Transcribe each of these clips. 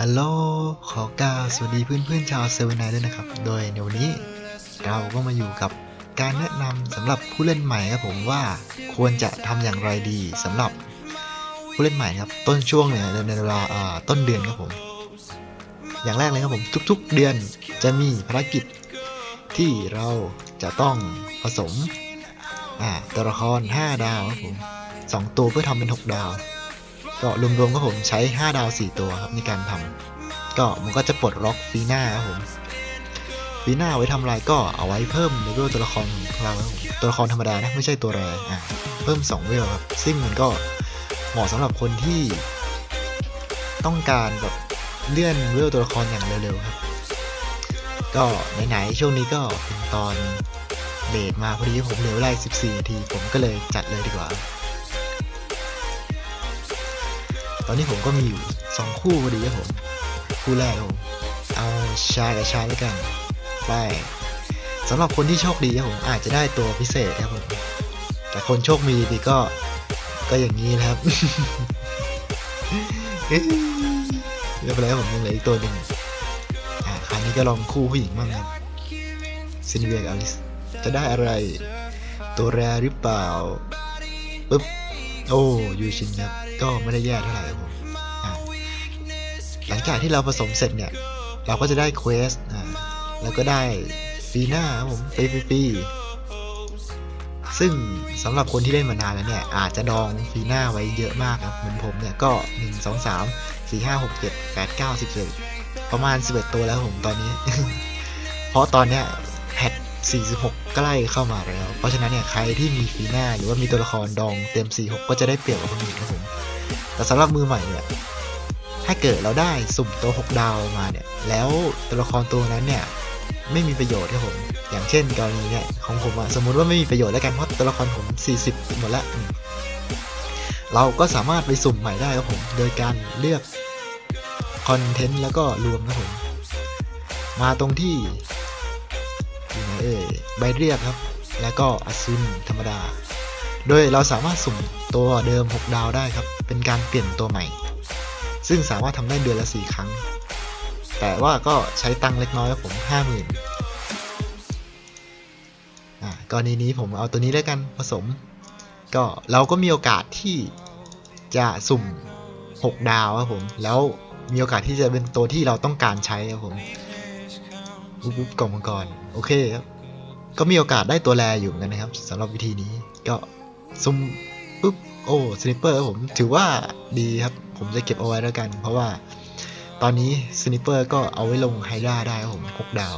ฮัลโหล ขอกล่าวสวัสดีเพื่อนๆชาวเซเว่นไนด้วยนะครับ โดยในวันนี้เราก็มาอยู่กับการแนะนำสำหรับผู้เล่นใหม่ครับผมว่าควรจะทำอย่างไรดีสำหรับผู้เล่นใหม่ครับ ต้นช่วงเนี่ยในเวลาต้นเดือนครับผม อย่างแรกเลยครับผมทุกๆเดือนจะมีภารกิจที่เราจะต้องผสมตัวละคร 5 ดาวครับผมสองตัวเพื่อทำเป็น 6 ดาว ก็รวมๆก็ผมใช้ 5 ดาว 4 ตัวครับในการทำก็มันก็จะปลดล็อกฟีหน้าครับผมฟีหน้าไว้ทำอะไรก็เอาไว้เพิ่มเลเวลตัวละครของเราตัวละครธรรมดานะไม่ใช่ตัวแรอะเพิ่ม2เวลครับซึ่งมันก็เหมาะสำหรับคนที่ต้องการแบบเลื่อนเวลตัวละครอย่างเร็วๆครับ ก็ไหนๆช่วงนี้ก็เป็นตอนเดทมาพอดีผมเหลือเวลา14นาทีผมก็เลยจัดเลยดีกว่า ตอนนี้ผมก็มีอยู่สองคู่พอดีครับผม คู่แรกผมเอาชายกับชายแล้วกันไปสำหรับคนที่โชคดีครับผมอาจจะได้ตัวพิเศษครับผมแต่คนโชคมีดีก็ก็อย่างนี้นะครับเอ้ยไป็นไรครับผมยังเหลืออีกตัวหนึ่งอ่าคราวนี้ก็ลองคู่ผู้หญิงบ้างครับซินเวียกับอลิสจะได้อะไร ตัวแรหรือเปล่าปึ๊บ โอ้ยูชินครับก็ไม่ได้แย่เท่าไหร่ครับผมหลังจากที่เราผสมเสร็จเนี่ย เราก็จะได้เควสอ่าแล้วก็ได้ฟีน่าครับผมปีปีปีซึ่งสำหรับคนที่เล่นมานานแล้วเนี่ย อาจจะดองฟีน่าไว้เยอะมากครับ เหมือนผมเนี่ยก็ 1 2 3 4 5 6 7 8 9 10 11ประมาณ 11 ตัวแล้วผมตอนนี้ เพราะตอนเนี้ย 46 ใกล้เข้ามาแล้ว เพราะฉะนั้นเนี่ยใครที่มีฟีน่าหรือว่ามีตัวละครดองเต็ม 46 ก็จะได้เปรียบกว่าคนอื่นครับผม แต่สำหรับมือใหม่เนี่ยถ้าเกิดเราได้สุ่มตัว 6 ดาวมาเนี่ย แล้วตัวละครตัวนั้นเนี่ยไม่มีประโยชน์ครับผม อย่างเช่นกรณีเนี่ยของผมอะสมมุติว่าไม่มีประโยชน์แล้วกันเพราะตัวละครผม 40 หมดละ เราก็สามารถไปสุ่มใหม่ได้ครับผม โดยการเลือกคอนเทนต์แล้วก็รวมครับผม มาตรงที่ เอ่ยใบเรียกครับ แล้วก็อซุนธรรมดา โดยเราสามารถสุ่มตัวเดิม 6 ดาวได้ครับ เป็นการเปลี่ยนตัวใหม่ ซึ่งสามารถทำได้เดือนละ 4 ครั้ง แต่ว่าก็ใช้ตังค์เล็กน้อยครับผม 50,000อ่ากรณีนี้ผมเอาตัวนี้แล้วกันผสม ก็เราก็มีโอกาสที่จะสุ่ม 6 ดาวครับผม แล้วมีโอกาสที่จะเป็นตัวที่เราต้องการใช้ครับผม ปุ๊บปุ๊บกล่องมังกร โอเคครับ ก็มีโอกาสได้ตัวแรอยู่นกันนะครับสำหรับวิธีนี้ก็ซุ่มปุ๊บโอ้สไนเปอร์ผมถือว่าดีครับ ผมจะเก็บเอาไว้แล้วกัน เพราะว่าตอนนี้สไนเปอร์ก็เอาไว้ลงไฮด้าได้ครับผมหกดาว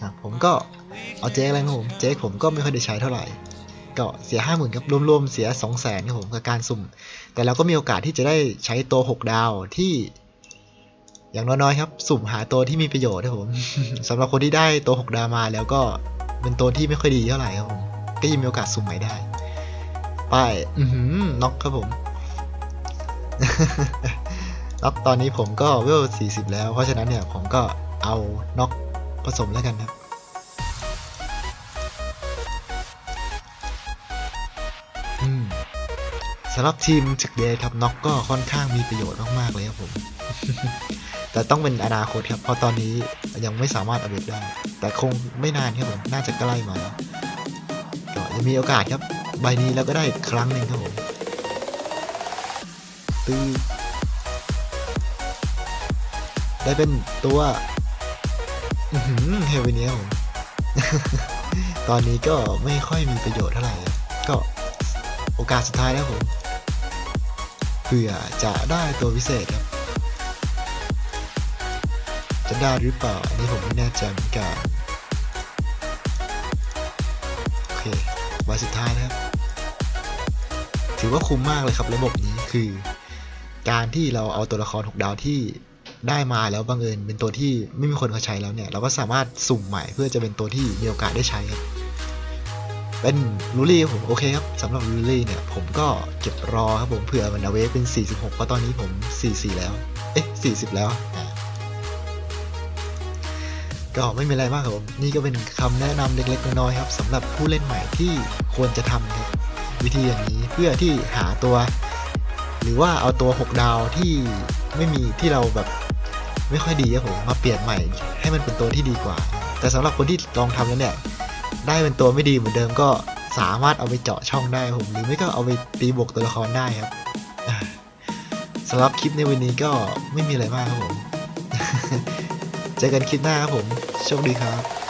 อะผมก็เอาเจ๊กแล้วครับผมเจ๊กผมก็ไม่ค่อยได้ใช้เท่าไหร่ก็เสียห้าหมื่นครับรวมๆเสียสองแสนครับผมกับการสุ่ม แต่เราก็มีโอกาสที่จะได้ใช้ตัว6ดาวที่ อย่างน้อยๆครับ สุ่มหาตัวที่มีประโยชน์ครับผมสำหรับคนที่ได้ตัว 6 ดามาแล้วก็เป็นตัวที่ไม่ค่อยดีเท่าไหร่ครับผมก็ยังมีโอกาสสุ่มใหม่ได้ ไปอือหือน็อกครับผมน็อกตอนนี้ผมก็เวล40 แล้ว เพราะฉะนั้นเนี่ยผมก็เอาน็อกผสมแล้วกันครับสำหรับทีมถึกเดย์ทับน็อกก็ค่อนข้างมีประโยชน์มาก ๆ เลยครับผม แต่ต้องเป็นอนาคตครับ เพราะตอนนี้ยังไม่สามารถอัปเดตได้ แต่คงไม่นานครับผม น่าจะใกล้มาแล้วก็ยังมีโอกาสครับ ใบนี้แล้วก็ได้อีกครั้งหนึ่งครับผมตื้อได้เป็นตัวเฮเวเนียผมตอนนี้ก็ไม่ค่อยมีประโยชน์เท่าไหร่ ก็โอกาสสุดท้ายแล้วผมเผื่อจะได้ตัวพิเศษครับ จะได้หรือเปล่าอันนี้ผมไม่แน่ใจเหมือนกันโอเคใบสุดท้ายนะครับ ถือว่าคุ้มมากเลยครับระบบนี้คือ การที่เราเอาตัวละคร 6 ดาวที่ได้มาแล้วบังเอิญเป็นตัวที่ไม่มีคนเขาใช้แล้วเนี่ย เราก็สามารถสุ่มใหม่เพื่อจะเป็นตัวที่มีโอกาสได้ใช้ครับเป็นลูลี่ผมโอเคครับสำหรับลูลี่เนี่ย ผมก็เก็บรอครับผมเผื่อมันเอาไว้เป็น 46เพราะตอนนี้ผม 44 แล้ว เอ๊ะ 40 แล้วอ่า ก็ไม่มีอะไรมากครับผม นี่ก็เป็นคำแนะนำเล็กๆน้อยๆครับสำหรับผู้เล่นใหม่ที่ควรจะทำครับวิธีอย่างนี้เพื่อที่หาตัว หรือว่าเอาตัว 6 ดาวที่ไม่มีที่เราแบบไม่ค่อยดีครับผมมาเปลี่ยนใหม่ ให้มันเป็นตัวที่ดีกว่า แต่สำหรับคนที่ลองทำแล้วเนี่ยได้เป็นตัวไม่ดีเหมือนเดิมก็สามารถเอาไปเจาะช่องได้ครับผมหรือไม่ก็เอาไปตีบวกตัวละครได้ครับสำหรับคลิปในวันนี้ก็ไม่มีอะไรมากครับผม เจอกันคลิปหน้าครับผม โชคดีครับ